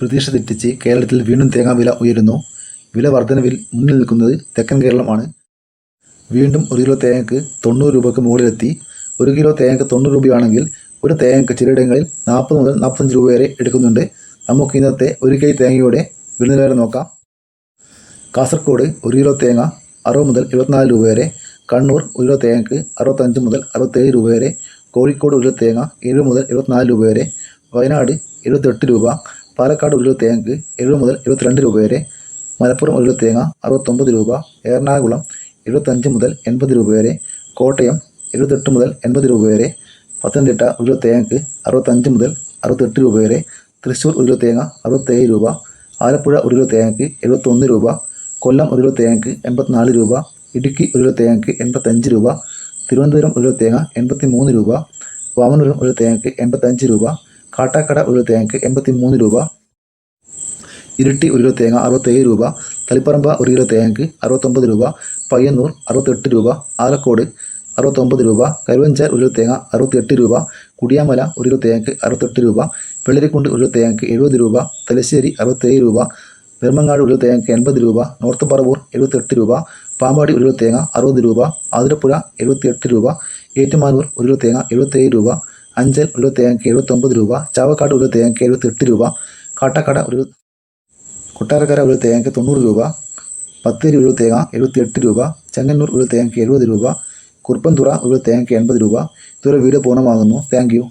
പ്രതീക്ഷ തെറ്റിച്ച് കേരളത്തിൽ വീണ്ടും തേങ്ങാ വില ഉയരുന്നു. വില വർധനവിൽ മുന്നിൽ നിൽക്കുന്നത് തെക്കൻ കേരളമാണ്. വീണ്ടും ഒരു കിലോ തേങ്ങക്ക് തൊണ്ണൂറ് രൂപയ്ക്ക് മുകളിലെത്തി. ഒരു കിലോ തേങ്ങക്ക് തൊണ്ണൂറ് രൂപയാണെങ്കിൽ ഒരു തേങ്ങക്ക് ചിലയിടങ്ങളിൽ നാൽപ്പത് മുതൽ നാൽപ്പത്തഞ്ച് രൂപ വരെ എടുക്കുന്നുണ്ട്. നമുക്ക് ഇന്നത്തെ ഒരു കൈ തേങ്ങയുടെ വില നിലവാരം നോക്കാം. കാസർഗോഡ് ഒരു കിലോ തേങ്ങ അറുപത് മുതൽ എഴുപത്തിനാല് രൂപ വരെ. കണ്ണൂർ ഒരു കിലോ തേങ്ങക്ക് അറുപത്തഞ്ച് മുതൽ അറുപത്തേഴ് രൂപ വരെ. കോഴിക്കോട് ഒരു കിലോ തേങ്ങ എഴുപത് മുതൽ എഴുപത്തിനാല് രൂപ വരെ. വയനാട് എഴുപത്തെട്ട് രൂപ. പാലക്കാട് ഒരു തേങ്ങക്ക് എഴുപത് മുതൽ എഴുപത്തിരണ്ട് രൂപ വരെ മലപ്പുറം ഒരു തേങ്ങ അറുപത്തൊമ്പത് രൂപ എറണാകുളം എഴുപത്തഞ്ച് മുതൽ എൺപത് രൂപ വരെ കോട്ടയം എഴുപത്തെട്ട് മുതൽ എൺപത് രൂപ വരെ പത്തനംതിട്ട ഒരു തേങ്ങക്ക് അറുപത്തഞ്ച് മുതൽ അറുപത്തെട്ട് രൂപ വരെ തൃശ്ശൂർ ഒരു തേങ്ങ അറുപത്തേഴ് രൂപ ആലപ്പുഴ ഒരു തേങ്ങക്ക് എഴുപത്തൊന്ന് രൂപ കൊല്ലം ഒരു തേങ്ങക്ക് എൺപത്തിനാല് രൂപ ഇടുക്കി ഒരു തേങ്ങക്ക് എൺപത്തഞ്ച് രൂപ തിരുവനന്തപുരം ഒരു തേങ്ങ എൺപത്തി മൂന്ന് രൂപ വാമനപുരം ഒരു തേങ്ങക്ക് എൺപത്തഞ്ച് രൂപ കാട്ടാക്കട ഒരു തേങ്ങയ്ക്ക് എൺപത്തി മൂന്ന് രൂപ ഇരിട്ടി ഒരു കിലോ തേങ്ങ അറുപത്തേഴ് രൂപ തളിപ്പറമ്പ ഒരു കിലോ തേങ്ങയ്ക്ക് അറുപത്തൊമ്പത് രൂപ പയ്യന്നൂർ അറുപത്തെട്ട് രൂപ ആലക്കോട് അറുപത്തൊമ്പത് രൂപ കരുവഞ്ചാർ ഒരു കിലോ തേങ്ങ അറുപത്തിയെട്ട് രൂപ കുടിയാമല ഒരു കിലോ തേങ്ങയ്ക്ക് അറുപത്തെട്ട് രൂപ വെള്ളരിക്കുണ്ട് ഒരു കിലോ തേങ്ങയ്ക്ക് എഴുപത് രൂപ തലശ്ശേരി അറുപത്തേഴ് രൂപ വെർമങ്ങാട് ഒരു കിലോ തേങ്ങയ്ക്ക് എൺപത് രൂപ നോർത്ത് പറവൂർ എഴുപത്തെട്ട് രൂപ പാമ്പാടി ഒരു കിലോ തേങ്ങ അറുപത് രൂപ ആതിരപ്പുഴ എഴുപത്തിയെട്ട് രൂപ ഏറ്റുമാനൂർ ഒരു കിലോ തേങ്ങ എഴുപത്തേഴ് രൂപ അഞ്ചൽ ഒരു തേങ്ങയ്ക്ക് എഴുപത്തൊമ്പത് രൂപ ചാവക്കാട് ഒരു തേങ്ങയ്ക്ക് എഴുപത്തെട്ട് രൂപ കാട്ടക്കട ഒരു കൊട്ടാരക്കര ഒരു തേങ്ങയ്ക്ക് തൊണ്ണൂറ് രൂപ പത്തേരി ഒരു തേങ്ങ എഴുപത്തിയെട്ട് രൂപ ചെങ്ങന്നൂർ ഒരു തേങ്ങയ്ക്ക് എഴുപത് രൂപ കുറുപ്പൻതുറ ഒരു തേങ്ങയ്ക്ക് എൺപത് രൂപ. ഇതുവരെ വീഡിയോ പൂർണമാകുന്നു. Thank you